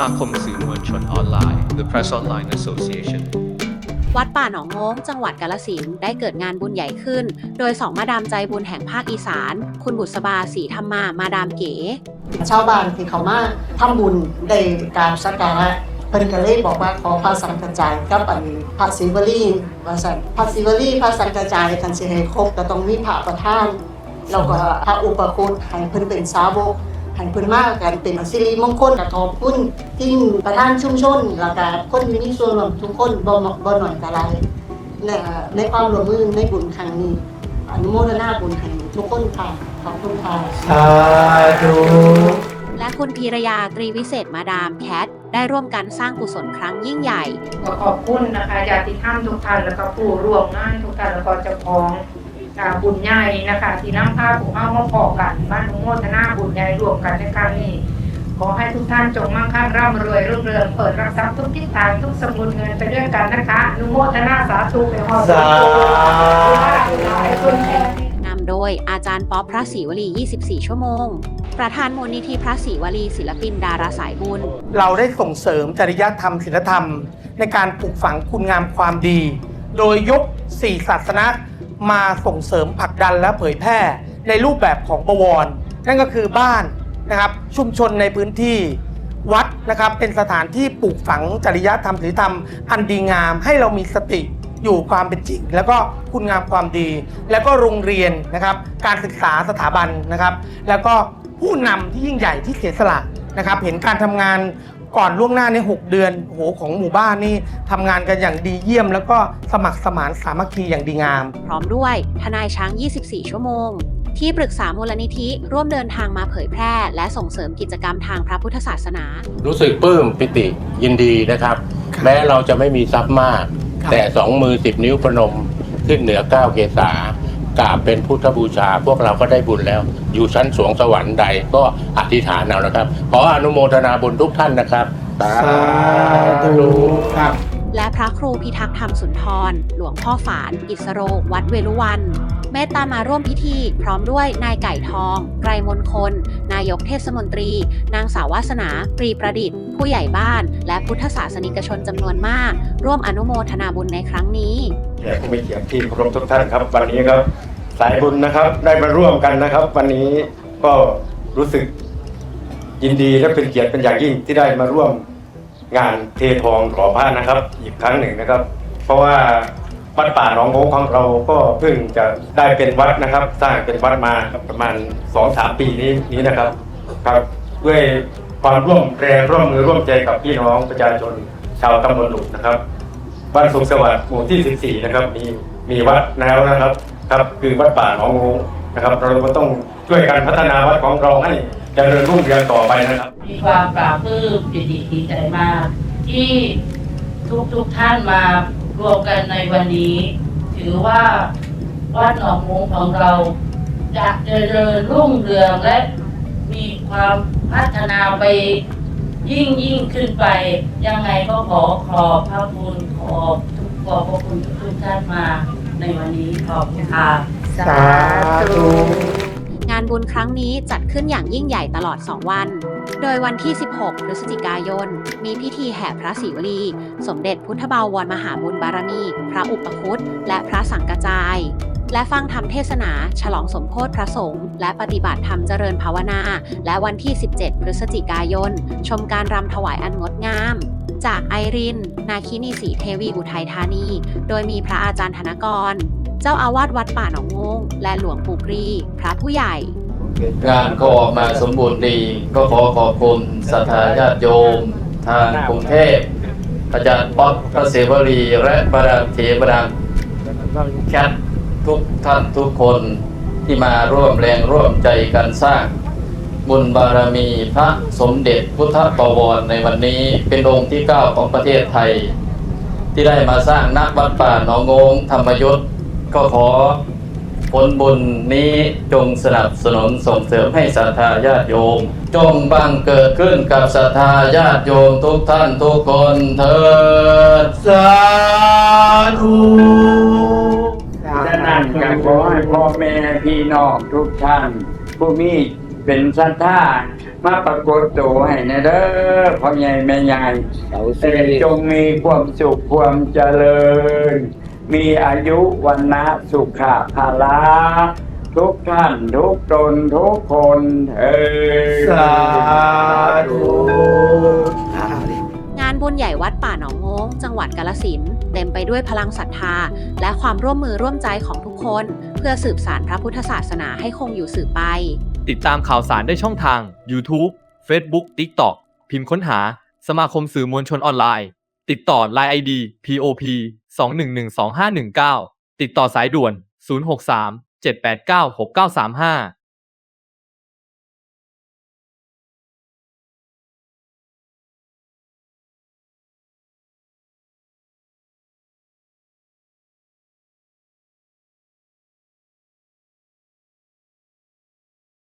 มาคมสื่อมวลชนออนไลน์ The Press Online Association วัดป่าหนองโง้งจังหวัดกาลสินธุ์ได้เกิดงานบุญใหญ่ขึ้น โดยสองมาดามใจบุญแห่งภาคอีสาน คุณบุษบาศรีธรรมา มาดามเก๋ ชาวบ้านที่เขามาทำบุญได้กรารสักการะเพิ่นก็เลยบอกว่าขอพระสังกระจายกับอันพระศิวลีว่าซั่นพระศิวลีพระสังกระจายคันสิให้ครบก็ต้องมีพระประธานแล้วก็พระอุปคุตให้เพิ่นเป็นสาวก ให้เพิ่นมากันเป็นสิริมงคลก็ขอบคุณที่ประธานชุมชนแล้วก็คนที่มีส่วนร่วมทุกคนบ่บ่น้อยก็หลายในในความร่วมมือในบุญครั้งนี้อนุโมทนาบุญให้ทุกคนค่ะขอบคุณค่ะสาธุและคุณพีรยาตรีวิเศษมาดามแคทได้ร่วมกันสร้างกุศลครั้งยิ่งใหญ่ ขอขอบคุณนะคะญาติธรรมทุกท่านแล้วก็ผู้ร่วมงานทุกท่านแล้วก็เจ้าของ อ่าบุญใหญ่นะคะที่นำพาผู้เอามาพอกันบ้านนุโมทนาบุญใหญ่รวมกันในครั้งนี้ขอให้ทุกท่านจงมั่งคั่งร่ำรวยรุ่งเรืองเปิดรับทรัพย์ทุกทิศทางทุกสมุนเงินไปด้วยกันนะคะอนุโมทนาสาธุไปหอดสาธุหลายคนแทนนำโดยอาจารย์ป๊อปพระศรีวลี 24 ชั่วโมง ประธานมูลนิธิพระศรีวลี ศิลปินดาราสายบุญ เราได้ส่งเสริมจริยธรรมศีลธรรม ในการปลูกฝังคุณงามความดี โดยยก4ศาสนา มาส่งเสริมผลักดันและเผยแพร่ในรูปแบบของบวร นั่นก็คือบ้านนะครับชุมชนในพื้นที่วัดนะครับเป็นสถานที่ปลูกฝังจริยธรรมศีลธรรม อันดีงามให้เรามีสติอยู่ความเป็นจริง แล้วก็คุณงามความดี แล้วก็โรงเรียนนะครับการศึกษาสถาบันนะครับ แล้วก็ผู้นำที่ยิ่งใหญ่ที่เสียสละนะครับเห็นการทำงาน ก่อนล่วงหน้าในหกเดือนโอ้โหของหมู่บ้านนี่ทำงานกันอย่างดีเยี่ยม แล้วก็สมัครสมานสามัคคีอย่างดีงาม พร้อมด้วย ทนายช้าง 24 ชั่วโมง ที่ปรึกษามูลนิธิร่วมเดินทางมาเผยแพร่ และส่งเสริมกิจกรรมทางพระพุทธศาสนา รู้สึกปลื้มปิติยินดีนะครับ ครับแม้เราจะไม่มีทรัพย์มาก ครับ แต่สองมือสิบนิ้วประนมขึ้นเหนือเก้าเกษา กราบเป็นพุทธบูชา พวกเราก็ได้บุญแล้ว อยู่ชั้นสวงสวรรค์ใดก็อธิษฐานเอานะครับ ขออนุโมทนาบุญทุกท่านนะครับสาสาธุครับและพระครูพิทักษ์ธรรมสุนทร หลวงพ่อฝาน อิสโร วัดเวลุวัน เมตตามาร่วมพิธี พร้อมด้วยนายไก่ทอง ไกรมนคล นายกเทศมนตรี นางสาววาสนา ปรีประดิษฐ์ ผู้ใหญ่บ้าน และพุทธศาสนิกชนจำนวนมาก ร่วมอนุโมทนาบุญในครั้งนี้แขกผู้มีเกียรติที่เคารพทุกท่านครับ วันนี้ก็สายบุญนะครับได้มาร่วมกันนะครับ วันนี้ก็รู้สึกยินดีและเป็นเกียรติเป็นอย่างยิ่งที่ได้มาร่วมงานเททองหล่อพระนะครับ อีกครั้งหนึ่งนะครับ เพราะว่า วัดป่าหนองโงของเราก็เพิ่งจะได้เป็นวัดนะครับ สร้างเป็นวัดมาประมาณสองสามปีนี้นี้นะครับครับด้วยความร่วมแรงร่วมมือร่วมใจกับพี่น้องประชาชนชาวตำบลหลุกนะครับบ้านสุขสวัสดิ์หมู่ที่ 14 นะครับ มีมีวัดแล้วนะครับครับคือวัดป่าหนองงูนะครับ เราก็ต้องช่วยกันพัฒนาวัดของเราให้เจริญรุ่งเรืองต่อไปนะครับ มีความปราบปลื้มปิติดีใจมาก ที่ทุกทุกท่านมา รวมกันในวันนี้ ถือว่าวัดหนองมงของเรา จะเจริญรุ่งเรืองและมีความพัฒนาไปยิ่งยิ่งขึ้นไป ยังไงก็ขอขอบพระคุณขอบทุกขอบพระคุณทุกท่านมา ในวันนี้ขอบคุณค่ะ สาธุานบุญครั้งนี้จัดขึ้นอย่างยิ่งใหญ่ตลอด 2 วัน โดยวันที่ 16 พฤศจิกายน มีพิธีแห่พระศิวลี สมเด็จพุทธบาวรมหาบุญบารมี พระอุปคุตและพระสังกจาย และฟังธรรมเทศนา ฉลองสมโพธิพระสงฆ์และปฏิบัติธรรมเจริญภาวนา และวันที่ 17 พฤศจิกายน ชมการรำถวายอันงดงาม จากไอริน นาคินีศรีเทวีอุทัยธานี โดยมีพระอาจารย์ธนกร เจ้าอาวาสวัดป่าหนองงงและหลวงปู่กรี พระผู้ใหญ่ งานก็ออกมาสมบูรณ์ดี ก็ขอขอบคุณศรัทธาญาติโยม ทางกรุงเทพอาจารย์ป๊อปพระเสวรีและประดามเทวดามแคททุกท่านทุกคนที่มาร่วมแรงร่วมใจกันสร้าง บุญบารมีพระสมเด็จพุทธบวรในวันนี้เป็นองค์ที่ 9 ของประเทศไทย ที่ได้มาสร้างนักวัดป่าหนองงงธรรมยุทธ ก็ขอผลบุญนี้จงสนับสนุนส่งเสริมให้ศรัทธาญาติโยม จงบังเกิดขึ้นกับศรัทธาญาติโยมทุกท่านทุกคนเถิดสาธุฉะนั้นก็ขอให้พ่อแม่พี่น้องทุกท่าน ผู้มีเป็นศรัทธามาปรากฏตัวให้ในเด้อพ่อใหญ่แม่ใหญ่แต่จงมีความสุขความเจริญ มีอายุวันนะสุขะภาละ ทุกท่านทุกตนทุกคนเออสาธุงานบุญใหญ่วัดป่าหนองโงงจังหวัดกาลสินธุ์เต็มไปด้วยพลังศรัทธา และความร่วมมือร่วมใจของทุกคน เพื่อสืบสานพระพุทธศาสนาให้คงอยู่สืบไป ติดตามข่าวสารได้ช่องทาง YouTube Facebook TikTok พิมพ์ค้นหาสมาคมสื่อมวลชนออนไลน์ ติดต่อ Line ID POP 2112519 ติดต่อสายด่วน 063 789 6935